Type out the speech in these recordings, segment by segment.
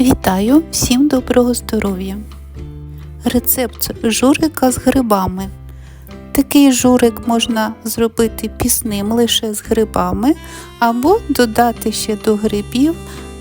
Вітаю всім доброго здоров'я! Рецепт журика з грибами. Такий журик можна зробити пісним лише з грибами, або додати ще до грибів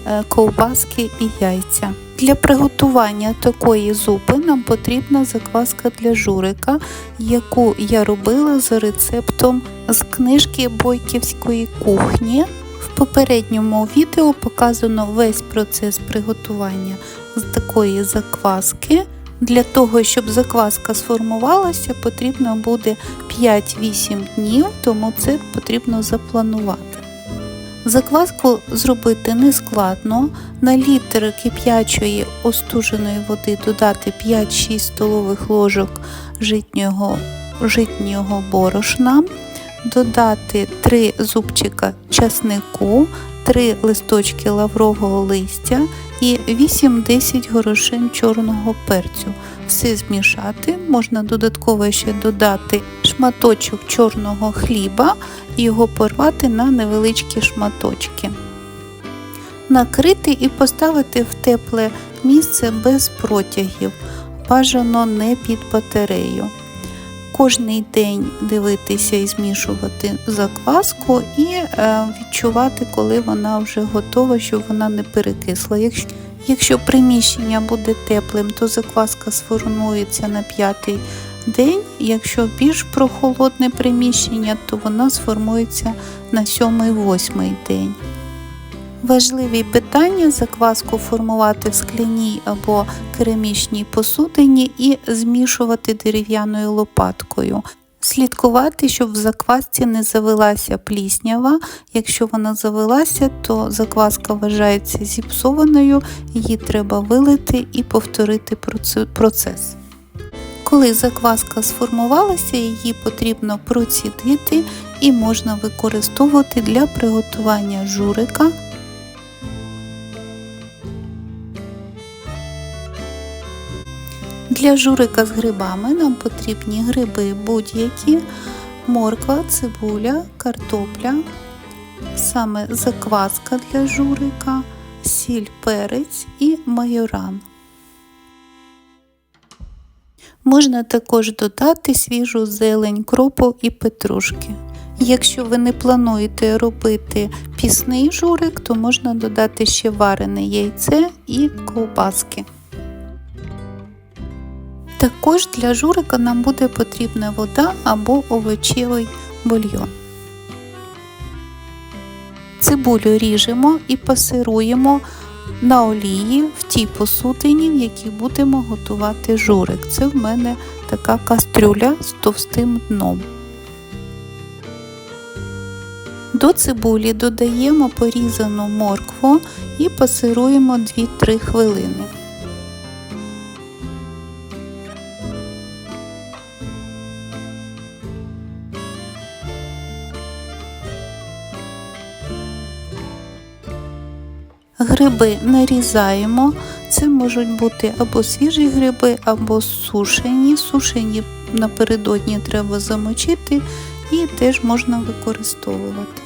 е, ковбаски і яйця. Для приготування такої зупи нам потрібна закваска для журика, яку я робила за рецептом з книжки Бойківської кухні. В попередньому відео показано весь процес приготування з такої закваски. Для того, щоб закваска сформувалася, потрібно буде 5-8 днів, тому це потрібно запланувати. Закваску зробити нескладно. На літр кип'ячої остуженої води додати 5-6 столових ложок житнього, житнього борошна, додати 3 зубчика часнику, 3 листочки лаврового листя і 8-10 горошин чорного перцю. Все змішати, можна додатково ще додати шматочок чорного хліба і його порвати на невеличкі шматочки. Накрити і поставити в тепле місце без протягів, бажано не під батарею. Кожний день дивитися і змішувати закваску і е, відчувати, коли вона вже готова, щоб вона не перекисла. Якщо, якщо приміщення буде теплим, то закваска сформується на п'ятий день. Якщо більш прохолодне приміщення, то вона сформується на сьомий-восьмий день. Важливі питання закваску формувати в скляній або керамічній посудині і змішувати дерев'яною лопаткою. Слідкувати, щоб в заквасці не завелася пліснява. Якщо вона завелася, то закваска вважається зіпсованою, її треба вилити і повторити процес. Коли закваска сформувалася, її потрібно процідити і можна використовувати для приготування журика. Для журика з грибами нам потрібні гриби будь-які, морква, цибуля, картопля, саме закваска для журика, сіль, перець і майоран. Можна також додати свіжу зелень, кропу і петрушки. Якщо ви не плануєте робити пісний журик, то можна додати ще варене яйце і ковбаски. Також для журика нам буде потрібна вода або овочевий бульйон. Цибулю ріжемо і пасируємо на олії в тій посудині, в якій будемо готувати журик. Це в мене така кастрюля з товстим дном. До цибулі додаємо порізану моркву і пасируємо 2-3 хвилини. Гриби нарізаємо. Це можуть бути або свіжі гриби, або сушені. Сушені напередодні треба замочити і теж можна використовувати.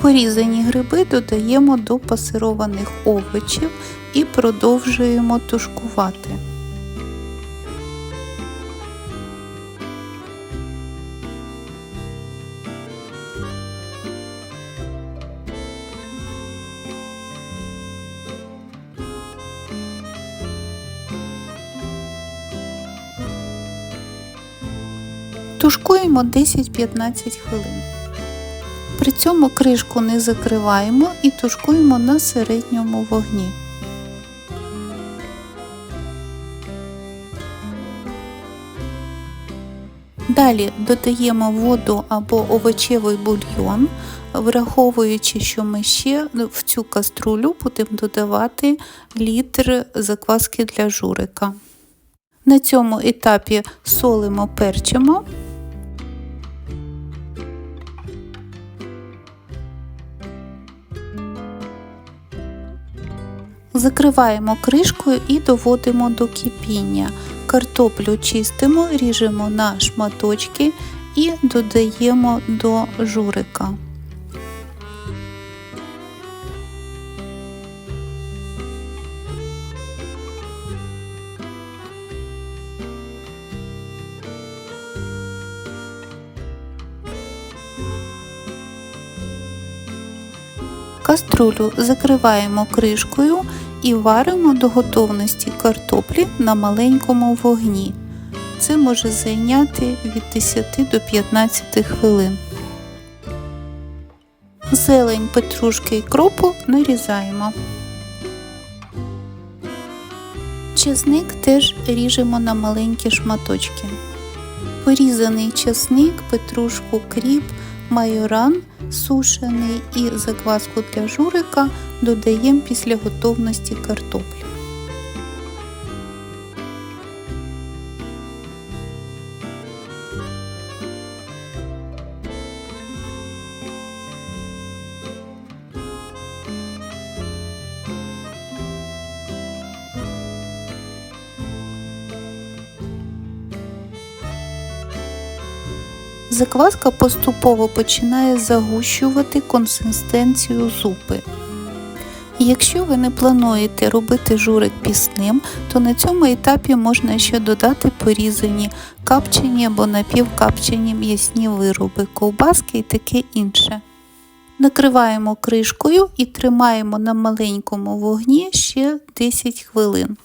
Порізані гриби додаємо до пасированих овочів і продовжуємо тушкувати. Тушкуємо 10-15 хвилин. При цьому кришку не закриваємо і тушкуємо на середньому вогні. Далі додаємо воду або овочевий бульйон, враховуючи, що ми ще в цю каструлю будемо додавати літр закваски для журика. На цьому етапі солимо перчимо. Закриваємо кришкою і доводимо до кипіння. Картоплю чистимо, ріжемо на шматочки і додаємо до журика. Каструлю закриваємо кришкою і варимо до готовності картоплі на маленькому вогні. Це може зайняти від 10 до 15 хвилин. Зелень петрушки і кропу нарізаємо. Чесник теж ріжемо на маленькі шматочки. Порізаний чесник, петрушку, кріп, майоран сушений і закваску для журика додаємо після готовності картоплі. Закваска поступово починає загущувати консистенцію зупи. Якщо ви не плануєте робити журик пісним, то на цьому етапі можна ще додати порізані капчені або напівкапчені м'ясні вироби, ковбаски і таке інше. Накриваємо кришкою і тримаємо на маленькому вогні ще 10 хвилин.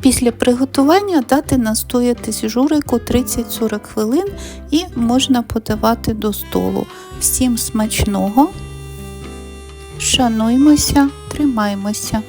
Після приготування дати настоятись журику 30-40 хвилин і можна подавати до столу. Всім смачного! Шануймося, тримаймося!